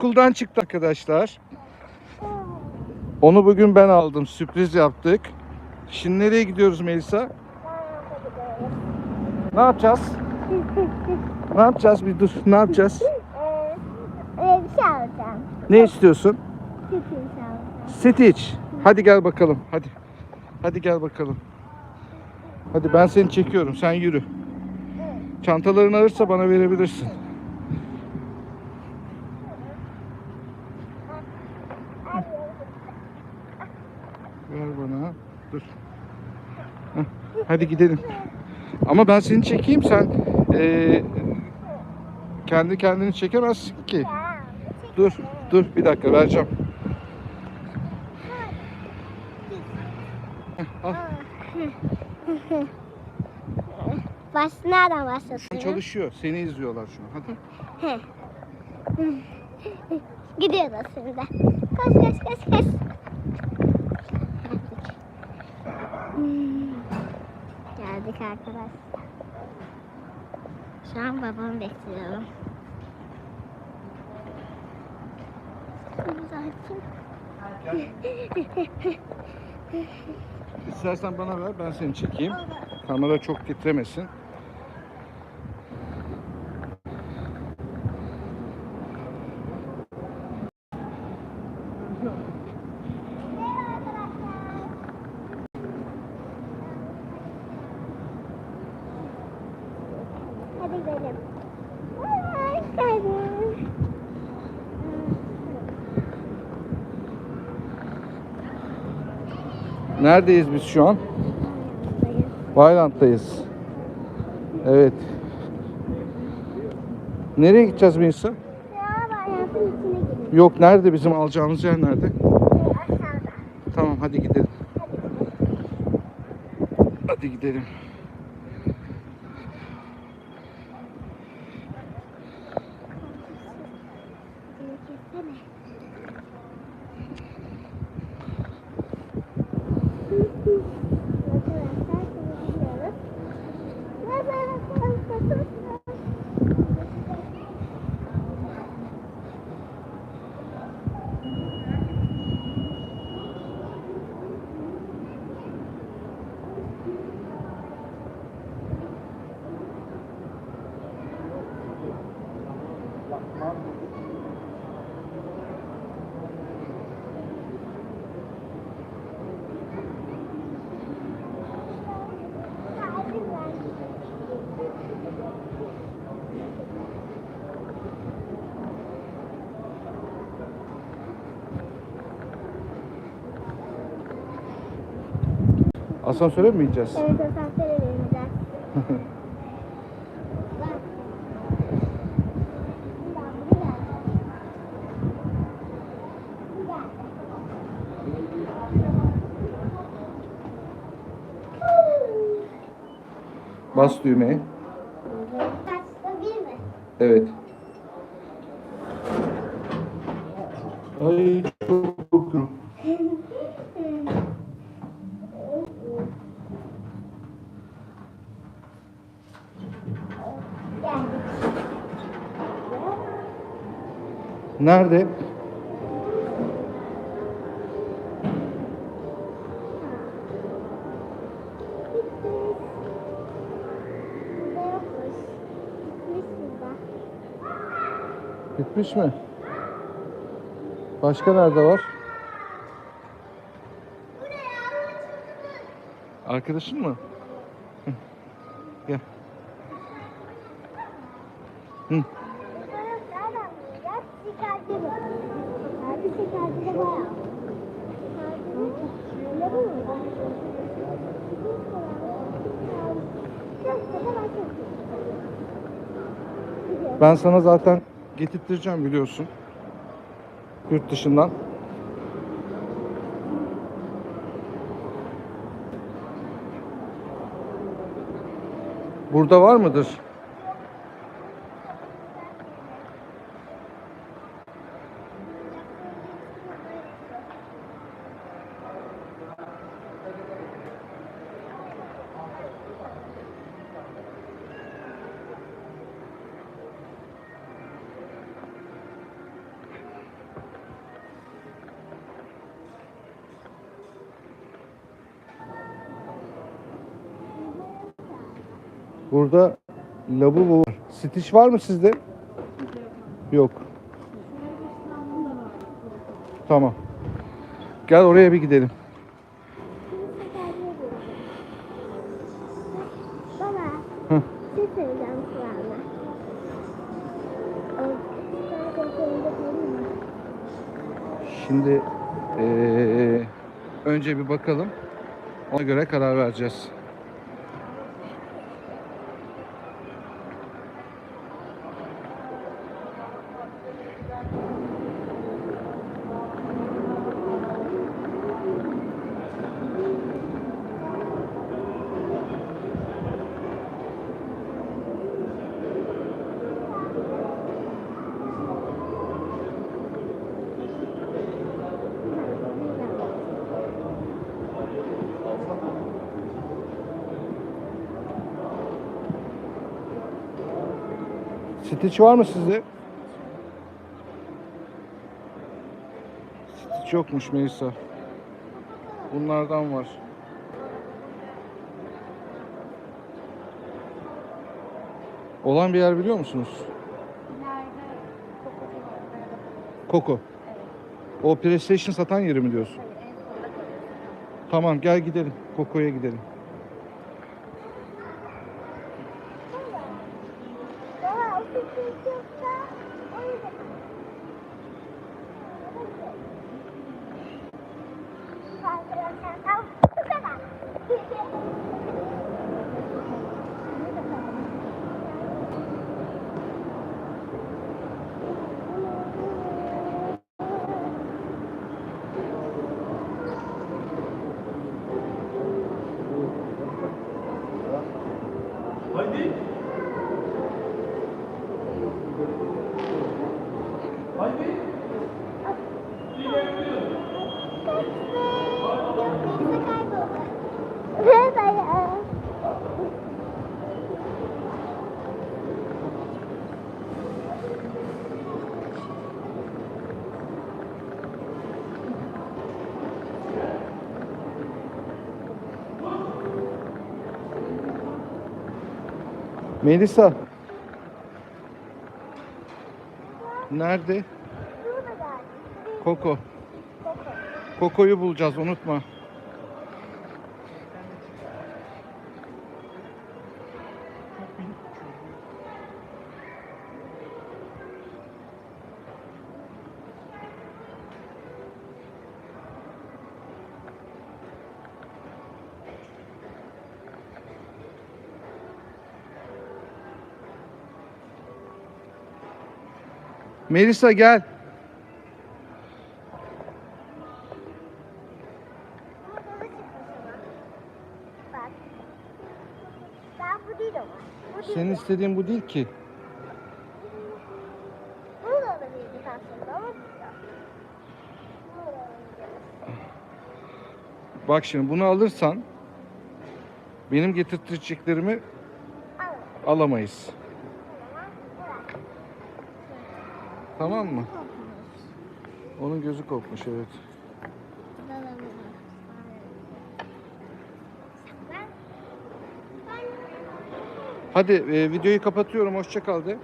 Okuldan çıktı arkadaşlar. Onu bugün ben aldım. Sürpriz yaptık. Şimdi nereye gidiyoruz Melisa? Ne yapacağız? Ne yapacağız bir dur. Ne yapacağız? Ee, e, şey alacağım. Ne istiyorsun? Stitch. Hadi gel bakalım. Hadi. Hadi gel bakalım. Hadi ben seni çekiyorum. Sen yürü. Çantaların ağırsa bana verebilirsin. Ver bana. Dur. Heh, Hadi gidelim. Ama ben seni çekeyim. Sen eee, kendi kendini çekemezsin ki. Dur. Dur. Bir dakika vereceğim. Al. Baş, nereden başlatıyor? Çalışıyor. Seni izliyorlar şu an. Hadi. Gidiyoruz şimdi. Koş koş koş koş. Geldik arkadaşlar. Şu an babamı bekliyorum. İstersen bana ver. Ben seni çekeyim. Kamera çok titremesin. Neredeyiz biz şu an? Vayland'dayız. Evet. Nereye gideceğiz Melisa? Yok nerede bizim alacağımız yer nerede? Aşağıda. Tamam hadi gidelim. Hadi gidelim. Asansöre mi gideceğiz? Evet, asansöre bineceğiz. Bas düğmeye. Kaçta bir mi? Evet. Ay çok Nerede? Bitmiş mi? Başka nerede var? Arkadaşın mı? Gel. Hı. Nereden bulacağız? Çıkardı mı? Abi çıkardı da bayağı. Ne bu? Ben sana zaten getirttireceğim biliyorsun. Yurt dışından. Burada var mıdır? Burada lavabo var. Stitch var mı sizde? Yok. Tamam. Gel oraya bir gidelim. Baba, bir şey söyleyeceğim. Ee? Şimdi eee, önce bir bakalım. Ona göre karar vereceğiz. Stitch var mı sizde? Yokmuş Melisa. Bunlardan var. Olan bir yer biliyor musunuz? Koko. O PlayStation satan yeri mi diyorsun? Tamam gel gidelim. Koko'ya gidelim. Baba, o sürpriz yoksa o yüzden. Arkadaşlar, tamam, bu kadar. Haydi. Haydi. Melisa. Nerede? Koko. Koko'yu bulacağız unutma. Melisa gel. Bu değil ama. Bu değil. Senin istediğin bu değil ki. Bunu da alabilirdik aslında ama. Bunu da alabiliriz. Bak şimdi bunu alırsan benim getirteceklerimi alamayız. O zaman bırak. Tamam mı? Onun gözü kopmuş evet. Hadi e, videoyu kapatıyorum. Hoşça kal de.